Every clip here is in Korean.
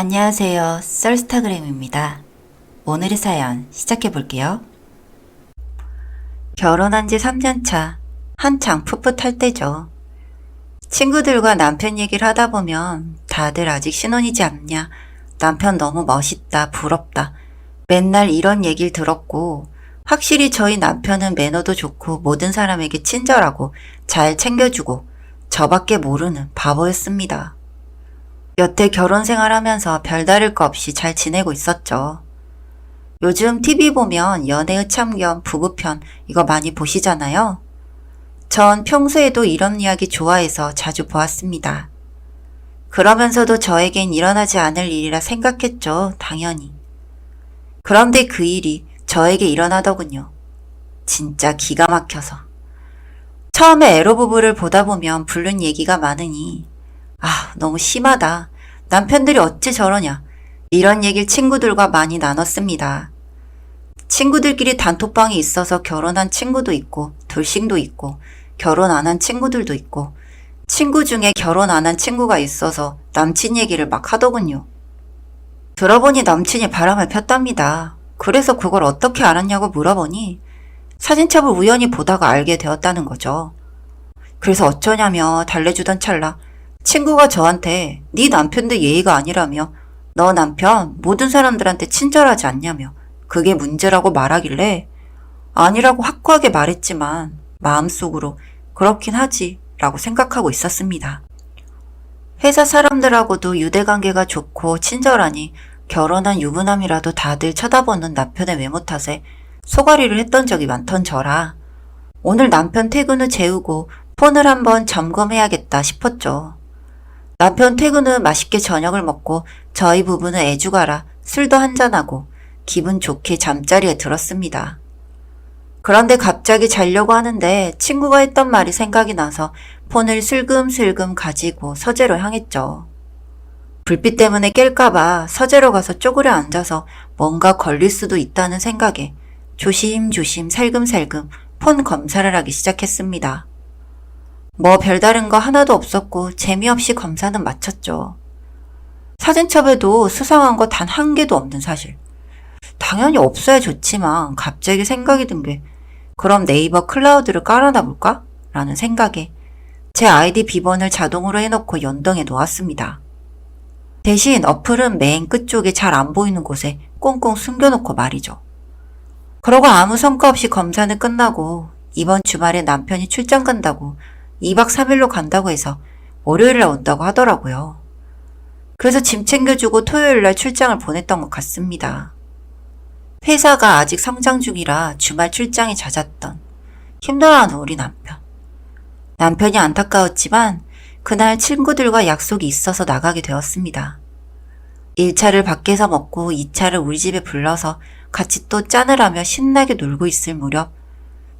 안녕하세요. 썰스타그램입니다. 오늘의 사연 시작해 볼게요. 결혼한 지 3년 차. 한창 풋풋할 때죠. 친구들과 남편 얘기를 하다 보면 다들 아직 신혼이지 않냐. 남편 너무 멋있다, 부럽다. 맨날 이런 얘기를 들었고, 확실히 저희 남편은 매너도 좋고 모든 사람에게 친절하고 잘 챙겨주고 저밖에 모르는 바보였습니다. 여태 결혼 생활하면서 별다를 거 없이 잘 지내고 있었죠. 요즘 TV 보면 연애의 참견, 부부편 이거 많이 보시잖아요. 전 평소에도 이런 이야기 좋아해서 자주 보았습니다. 그러면서도 저에겐 일어나지 않을 일이라 생각했죠, 당연히. 그런데 그 일이 저에게 일어나더군요. 진짜 기가 막혀서. 처음에 에로 부부를 보다 보면 부른 얘기가 많으니 아, 너무 심하다. 남편들이 어찌 저러냐. 이런 얘기를 친구들과 많이 나눴습니다. 친구들끼리 단톡방이 있어서 결혼한 친구도 있고, 돌싱도 있고, 결혼 안 한 친구들도 있고, 친구 중에 결혼 안 한 친구가 있어서 남친 얘기를 막 하더군요. 들어보니 남친이 바람을 폈답니다. 그래서 그걸 어떻게 알았냐고 물어보니 사진첩을 우연히 보다가 알게 되었다는 거죠. 그래서 어쩌냐며 달래주던 찰나 친구가 저한테 네 남편도 예의가 아니라며 너 남편 모든 사람들한테 친절하지 않냐며 그게 문제라고 말하길래 아니라고 확고하게 말했지만 마음속으로 그렇긴 하지 라고 생각하고 있었습니다. 회사 사람들하고도 유대관계가 좋고 친절하니 결혼한 유부남이라도 다들 쳐다보는 남편의 외모 탓에 소가리를 했던 적이 많던 저라 오늘 남편 퇴근 후 재우고 폰을 한번 점검해야겠다 싶었죠. 남편 퇴근 후 맛있게 저녁을 먹고 저희 부부는 애주가라 술도 한잔하고 기분 좋게 잠자리에 들었습니다. 그런데 갑자기 자려고 하는데 친구가 했던 말이 생각이 나서 폰을 슬금슬금 가지고 서재로 향했죠. 불빛 때문에 깰까봐 서재로 가서 쪼그려 앉아서 뭔가 걸릴 수도 있다는 생각에 조심조심 살금살금 폰 검사를 하기 시작했습니다. 뭐 별다른 거 하나도 없었고 재미없이 검사는 마쳤죠. 사진첩에도 수상한 거 단 한 개도 없는 사실. 당연히 없어야 좋지만 갑자기 생각이 든 게 그럼 네이버 클라우드를 깔아놔 볼까? 라는 생각에 제 아이디 비번을 자동으로 해놓고 연동해 놓았습니다. 대신 어플은 맨 끝쪽에 잘 안 보이는 곳에 꽁꽁 숨겨놓고 말이죠. 그러고 아무 성과 없이 검사는 끝나고 이번 주말에 남편이 출장 간다고 2박 3일로 간다고 해서 월요일에 온다고 하더라고요. 그래서 짐 챙겨주고 토요일 날 출장을 보냈던 것 같습니다. 회사가 아직 성장 중이라 주말 출장이 잦았던 힘들어하는 우리 남편. 남편이 안타까웠지만 그날 친구들과 약속이 있어서 나가게 되었습니다. 1차를 밖에서 먹고 2차를 우리 집에 불러서 같이 또 짠을 하며 신나게 놀고 있을 무렵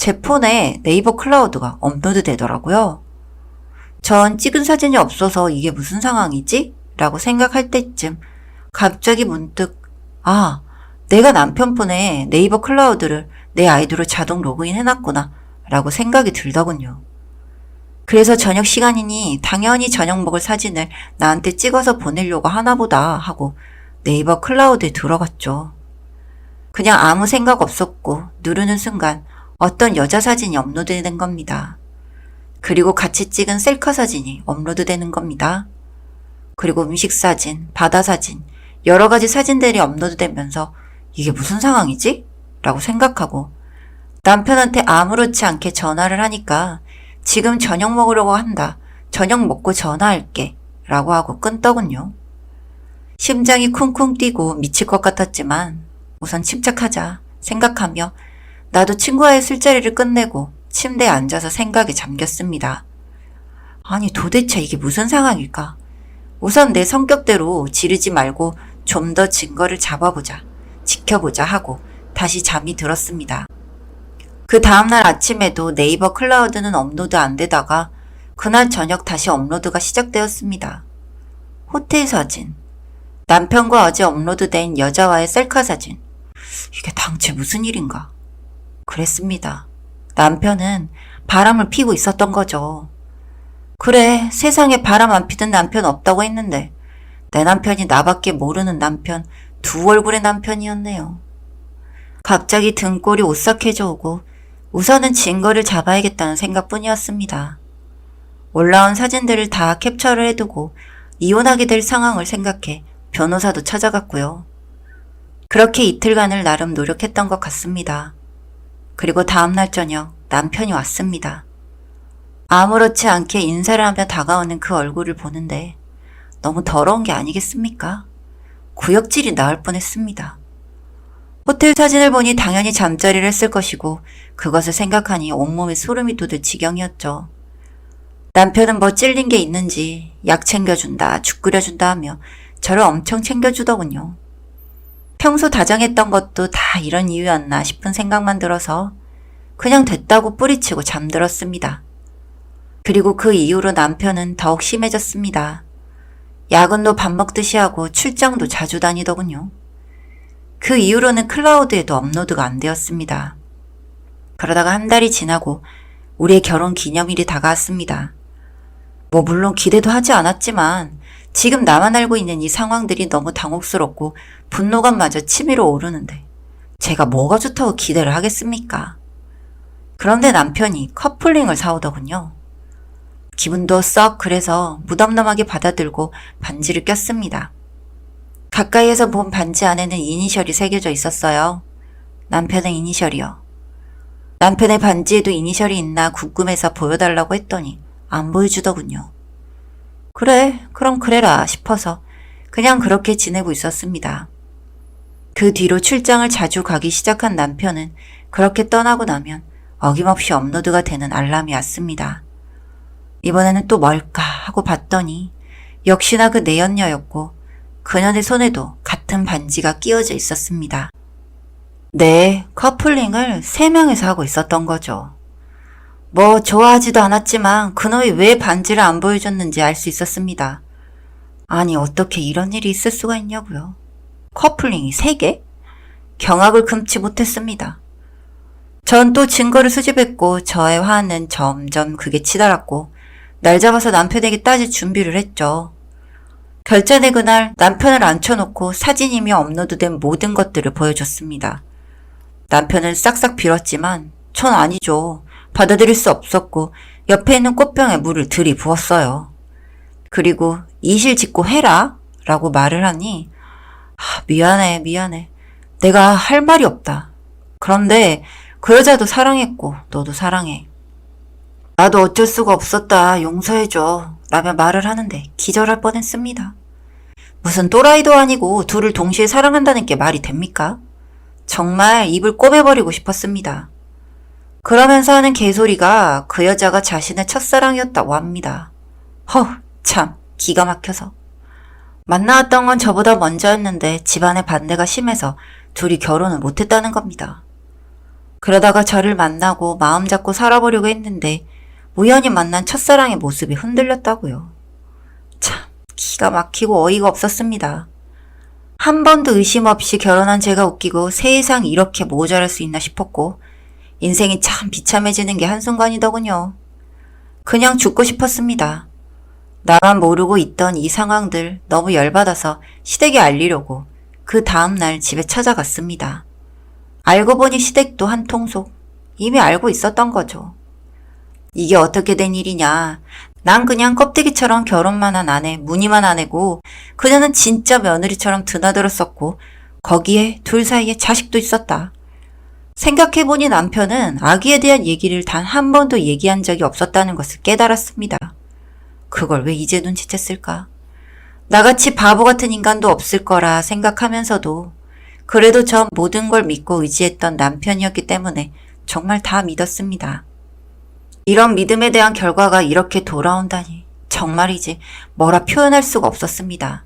제 폰에 네이버 클라우드가 업로드 되더라고요. 전 찍은 사진이 없어서 이게 무슨 상황이지? 라고 생각할 때쯤 갑자기 문득 아, 내가 남편 폰에 네이버 클라우드를 내 아이디로 자동 로그인 해놨구나 라고 생각이 들더군요. 그래서 저녁 시간이니 당연히 저녁 먹을 사진을 나한테 찍어서 보내려고 하나보다 하고 네이버 클라우드에 들어갔죠. 그냥 아무 생각 없었고 누르는 순간 어떤 여자 사진이 업로드된 겁니다. 그리고 같이 찍은 셀카 사진이 업로드되는 겁니다. 그리고 음식 사진, 바다 사진, 여러 가지 사진들이 업로드되면서 이게 무슨 상황이지? 라고 생각하고 남편한테 아무렇지 않게 전화를 하니까 지금 저녁 먹으려고 한다. 저녁 먹고 전화할게. 라고 하고 끊더군요. 심장이 쿵쿵 뛰고 미칠 것 같았지만 우선 침착하자 생각하며 나도 친구와의 술자리를 끝내고 침대에 앉아서 생각에 잠겼습니다. 아니 도대체 이게 무슨 상황일까? 우선 내 성격대로 지르지 말고 좀 더 증거를 잡아보자. 지켜보자 하고 다시 잠이 들었습니다. 그 다음날 아침에도 네이버 클라우드는 업로드 안 되다가 그날 저녁 다시 업로드가 시작되었습니다. 호텔 사진. 남편과 어제 업로드된 여자와의 셀카 사진. 이게 당최 무슨 일인가? 그랬습니다. 남편은 바람을 피고 있었던 거죠. 그래, 세상에 바람 안 피던 남편 없다고 했는데, 내 남편이 나밖에 모르는 남편, 두 얼굴의 남편이었네요. 갑자기 등골이 오싹해져 오고 우선은 증거를 잡아야겠다는 생각뿐이었습니다. 올라온 사진들을 다 캡처를 해두고 이혼하게 될 상황을 생각해 변호사도 찾아갔고요. 그렇게 이틀간을 나름 노력했던 것 같습니다. 그리고 다음날 저녁 남편이 왔습니다. 아무렇지 않게 인사를 하며 다가오는 그 얼굴을 보는데 너무 더러운 게 아니겠습니까? 구역질이 나올 뻔했습니다. 호텔 사진을 보니 당연히 잠자리를 했을 것이고 그것을 생각하니 온몸에 소름이 돋을 지경이었죠. 남편은 뭐 찔린 게 있는지 약 챙겨준다, 죽 끓여준다 하며 저를 엄청 챙겨주더군요. 평소 다정했던 것도 다 이런 이유였나 싶은 생각만 들어서 그냥 됐다고 뿌리치고 잠들었습니다. 그리고 그 이후로 남편은 더욱 심해졌습니다. 야근도 밥 먹듯이 하고 출장도 자주 다니더군요. 그 이후로는 클라우드에도 업로드가 안 되었습니다. 그러다가 한 달이 지나고 우리의 결혼 기념일이 다가왔습니다. 뭐 물론 기대도 하지 않았지만 지금 나만 알고 있는 이 상황들이 너무 당혹스럽고 분노감 마저 치밀어 오르는데 제가 뭐가 좋다고 기대를 하겠습니까? 그런데 남편이 커플링을 사오더군요. 기분도 썩 그래서 무덤덤하게 받아들고 반지를 꼈습니다. 가까이에서 본 반지 안에는 이니셜이 새겨져 있었어요. 남편의 이니셜이요. 남편의 반지에도 이니셜이 있나 궁금해서 보여달라고 했더니 안 보여주더군요. 그래, 그럼 그래라 싶어서 그냥 그렇게 지내고 있었습니다. 그 뒤로 출장을 자주 가기 시작한 남편은 그렇게 떠나고 나면 어김없이 업로드가 되는 알람이 왔습니다. 이번에는 또 뭘까 하고 봤더니 역시나 그 내연녀였고 그녀의 손에도 같은 반지가 끼워져 있었습니다. 네, 커플링을 세 명이서 하고 있었던 거죠. 뭐 좋아하지도 않았지만 그놈이 왜 반지를 안 보여줬는지 알 수 있었습니다. 아니 어떻게 이런 일이 있을 수가 있냐고요. 커플링이 세 개? 경악을 금치 못했습니다. 전 또 증거를 수집했고 저의 화는 점점 극에 치달았고 날 잡아서 남편에게 따질 준비를 했죠. 결전의 그날 남편을 앉혀놓고 사진이며 업로드된 모든 것들을 보여줬습니다. 남편은 싹싹 빌었지만 전 아니죠. 받아들일 수 없었고 옆에 있는 꽃병에 물을 들이부었어요. 그리고 이실 짓고 해라 라고 말을 하니 아, 미안해 미안해 내가 할 말이 없다. 그런데 그 여자도 사랑했고 너도 사랑해. 나도 어쩔 수가 없었다 용서해줘 라며 말을 하는데 기절할 뻔했습니다. 무슨 또라이도 아니고 둘을 동시에 사랑한다는 게 말이 됩니까? 정말 입을 꼬매버리고 싶었습니다. 그러면서 하는 개소리가 그 여자가 자신의 첫사랑이었다고 합니다. 허, 참, 기가 막혀서. 만나왔던 건 저보다 먼저였는데 집안의 반대가 심해서 둘이 결혼을 못했다는 겁니다. 그러다가 저를 만나고 마음 잡고 살아보려고 했는데 우연히 만난 첫사랑의 모습이 흔들렸다고요. 참, 기가 막히고 어이가 없었습니다. 한 번도 의심 없이 결혼한 제가 웃기고 세상 이렇게 모자랄 수 있나 싶었고 인생이 참 비참해지는 게 한순간이더군요. 그냥 죽고 싶었습니다. 나만 모르고 있던 이 상황들 너무 열받아서 시댁에 알리려고 그 다음날 집에 찾아갔습니다. 알고 보니 시댁도 한 통속. 이미 알고 있었던 거죠. 이게 어떻게 된 일이냐. 난 그냥 껍데기처럼 결혼만 한 아내, 무늬만 아내고, 그녀는 진짜 며느리처럼 드나들었었고, 거기에 둘 사이에 자식도 있었다. 생각해보니 남편은 아기에 대한 얘기를 단 한 번도 얘기한 적이 없었다는 것을 깨달았습니다. 그걸 왜 이제 눈치챘을까? 나같이 바보 같은 인간도 없을 거라 생각하면서도 그래도 전 모든 걸 믿고 의지했던 남편이었기 때문에 정말 다 믿었습니다. 이런 믿음에 대한 결과가 이렇게 돌아온다니 정말이지 뭐라 표현할 수가 없었습니다.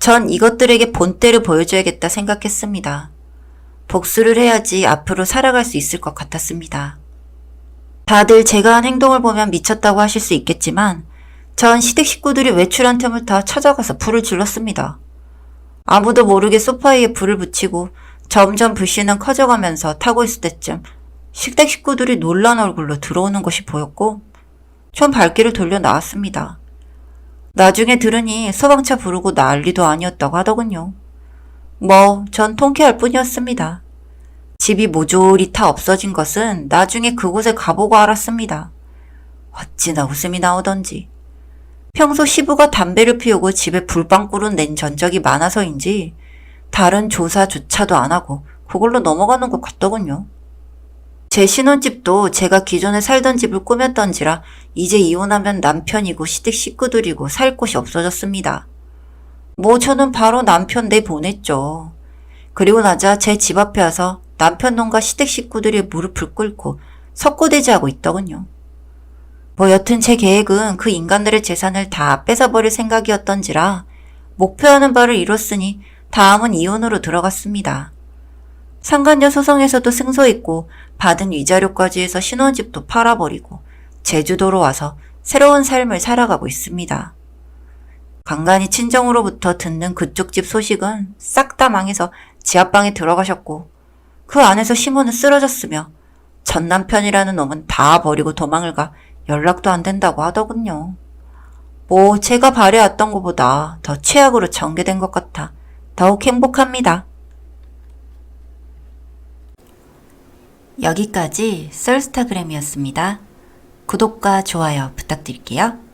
전 이것들에게 본때를 보여줘야겠다 생각했습니다. 복수를 해야지 앞으로 살아갈 수 있을 것 같았습니다. 다들 제가 한 행동을 보면 미쳤다고 하실 수 있겠지만 전 시댁 식구들이 외출한 틈을 타 찾아가서 불을 질렀습니다. 아무도 모르게 소파에 불을 붙이고 점점 불씨는 커져가면서 타고 있을 때쯤 식댁 식구들이 놀란 얼굴로 들어오는 것이 보였고 전 발길을 돌려 나왔습니다. 나중에 들으니 소방차 부르고 난리도 아니었다고 하더군요. 뭐, 전 통쾌할 뿐이었습니다. 집이 모조리 타 없어진 것은 나중에 그곳에 가보고 알았습니다. 어찌나 웃음이 나오던지. 평소 시부가 담배를 피우고 집에 불방구를 낸 전적이 많아서인지 다른 조사조차도 안 하고 그걸로 넘어가는 것 같더군요. 제 신혼집도 제가 기존에 살던 집을 꾸몄던지라 이제 이혼하면 남편이고 시댁 식구들이고 살 곳이 없어졌습니다. 뭐 저는 바로 남편 내 보냈죠. 그리고 나자 제 집 앞에 와서 남편 놈과 시댁 식구들이 무릎을 꿇고 석고대지하고 있더군요. 뭐 여튼 제 계획은 그 인간들의 재산을 다 뺏어버릴 생각이었던지라 목표하는 바를 이뤘으니 다음은 이혼으로 들어갔습니다. 상간녀 소송에서도 승소했고 받은 위자료까지 해서 신혼집도 팔아버리고 제주도로 와서 새로운 삶을 살아가고 있습니다. 간간히 친정으로부터 듣는 그쪽 집 소식은 싹 다 망해서 지하방에 들어가셨고 그 안에서 시모는 쓰러졌으며 전 남편이라는 놈은 다 버리고 도망을 가 연락도 안 된다고 하더군요. 뭐 제가 바래왔던 것보다 더 최악으로 전개된 것 같아 더욱 행복합니다. 여기까지 썰스타그램이었습니다. 구독과 좋아요 부탁드릴게요.